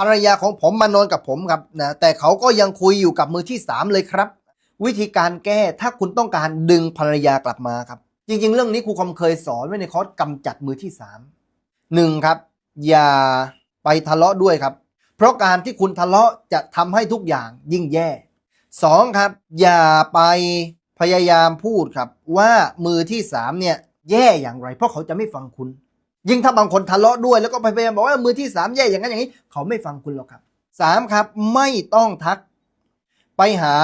ภรรยาของผมมานอนกับผมครับนะแต่เขาก็ยังคุยอยู่กับมือที่สามเลยครับ วิธีการแก้ถ้าคุณต้องการดึงภรรยากลับมาครับ จริง ๆ เรื่องนี้ครูคอมเคยสอนไว้ในคอร์สกำจัดมือที่สามหนึ่งครับ อย่าไปทะเลาะด้วยครับ เพราะการที่คุณทะเลาะจะทำให้ทุกอย่างยิ่งแย่สองครับ อย่าไปพยายามพูดครับว่ามือที่สามเนี่ยแย่อย่างไร เพราะเขาจะไม่ฟังคุณ ยิ่งถ้าบางคนทะเลาะด้วยแล้วก็พยายามบอกว่ามือที่สามแย่อย่างนั้นอย่างนี้ เขาไม่ฟังคุณหรอกครับสามครับไม่ต้องทัก ไปหา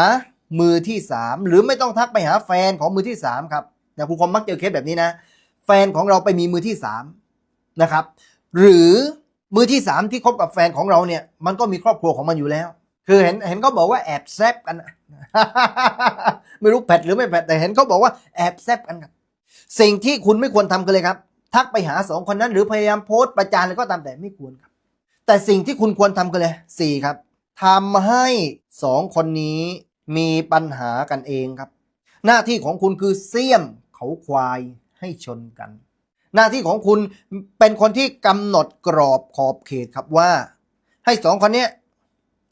มือที่สามหรือไม่ต้องทักไปหาแฟนของมือที่สามครับแต่ครูคอมมักเจอเคสแบบนี้นะ แฟนของเราไปมีมือที่สามนะครับ หรือมือที่สามที่คบกับแฟนของเราเนี่ย มันก็มีครอบครัวของมันอยู่แล้ว คือเห็นเห็นเขาบอกว่าแอบแซบกันไม่รู้แผดหรือไม่แผดแต่เห็นเขาบอกว่าแอบแซบกันครับสิ่งที่คุณไม่ควรทำกันเลยครับ ทักไปหาสองคนนั้นหรือพยายามโพสต์ประจานอะไรก็ตามแต่ไม่ควรครับ แต่สิ่งที่คุณควรทำกันเลยสี่ครับทำให้สองคนนี้มีปัญหากันเองครับ หน้าที่ของคุณคือเสี่ยมเขาควายให้ชนกัน หน้าที่ของคุณเป็นคนที่กำหนดกรอบขอบเขตครับว่า ให้สองคนเนี้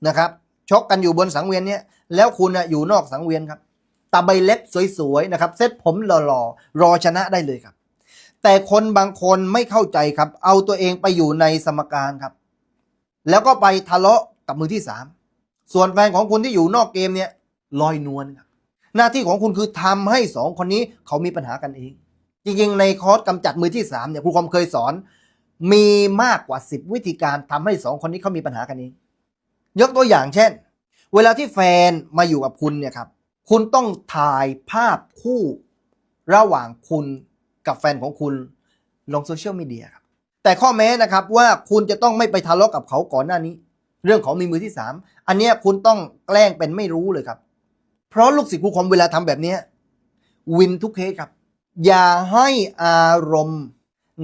นะครับชกกันอยู่บนสังเวียนเนี้ยแล้วคุณน่ะอยู่นอกสังเวียนครับตาใบเล็บสวยๆนะครับ เซ็ตผมหล่อๆรอชนะได้เลยครับ แต่คนบางคนไม่เข้าใจครับ เอาตัวเองไปอยู่ในสมการครับ แล้วก็ไปทะเลาะกับมือที่สามส่วนแฟนของคุณที่อยู่นอกเกมเนี่ยลอยนวลครับหน้าที่ของคุณคือทำให้สองคนนี้เขามีปัญหากันเอง จริงๆ ในคอร์สกำจัดมือที่3เนี่ยครูคอมเคยสอน มีมากกว่า10วิธีการทำให้สองคนนี้เขามีปัญหากันเองยกตัวอย่างเช่น เวลาที่แฟนมาอยู่กับคุณเนี่ยครับ คุณต้องถ่ายภาพคู่ระหว่างคุณ กับแฟนของคุณลงโซเชียลมีเดียครับ แต่ข้อแม้นะครับว่าคุณจะต้องไม่ไปทะเลาะกับเขาก่อนหน้านี้ เรื่องของมีมือที่สามอันนี้คุณต้องแกล้งเป็นไม่รู้เลยครับ เพราะลูกศิษย์ครูคอมเวลาทำแบบนี้วินทุกเคสครับ อย่าให้อารมณ์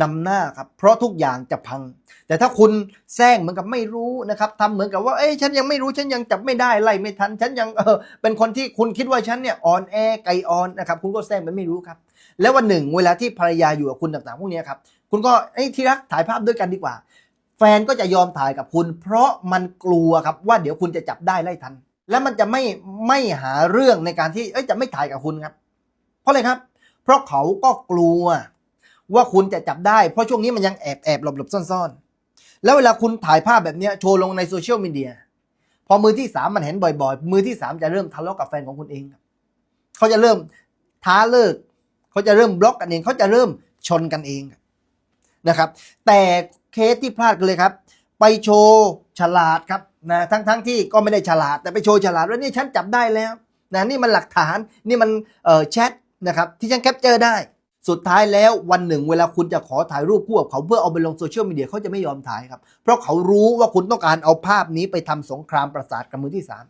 นำหน้าครับ เพราะทุกอย่างจะพัง แต่ถ้าคุณแซงเหมือนกับไม่รู้นะครับทำเหมือนกับว่าเอ้ยฉันยังไม่รู้ฉันยังจับไม่ได้ไล่ไม่ทัน ฉันยังเออเป็นคนที่คุณคิดว่าฉันเนี่ยอ่อนแอไกลอ่อนนะครับ คุณก็แซงเป็นไม่รู้ครับ แล้ววันหนึ่งเวลาที่ภรรยาอยู่กับคุณต่างๆพวกนี้ครับคุณก็เอ้ที่รักถ่ายภาพด้วยกันดีกว่า แฟนก็จะยอมถ่ายกับคุณ เพราะมันกลัวครับว่าเดี๋ยวคุณจะจับได้ไล่ทัน แล้วมันจะไม่ไม่หาเรื่องในการที่เอ้ยจะไม่ถ่ายกับคุณครับ เพราะอะไรครับ เพราะเขาก็กลัว ว่าคุณจะจับได้เพราะช่วงนี้มันยังแอบแอบหลบหลบซ่อนซ่อนๆ แล้วเวลาคุณถ่ายภาพแบบนี้โชว์ลงในโซเชียลมีเดียพอมือที่สามมันเห็นบ่อยๆ มือที่สามจะเริ่มทะเลาะกับแฟนของคุณเองเขาจะเริ่มท้าเลิกเขาจะเริ่มบล็อกกันเองเขาจะเริ่มชนกันเองนะครับ แต่เคสที่พลาดกันเลยครับ ไปโชว์ฉลาดครับนะทั้งทั้งที่ก็ไม่ได้ฉลาด แต่ไปโชว์ฉลาดว่านี่ฉันจับได้แล้วนะนี่มันหลักฐานนี่มันเออแชทนะครับที่ฉันแคปเจอร์ได้ สุดท้ายแล้ววันหนึ่งเวลาคุณจะขอถ่ายรูปคู่กับเขาเพื่อเอาไปลงโซเชียลมีเดียเขาจะไม่ยอมถ่ายครับ เพราะเขารู้ว่าคุณต้องการเอาภาพนี้ไปทำสงครามประสาทกับมือที่สาม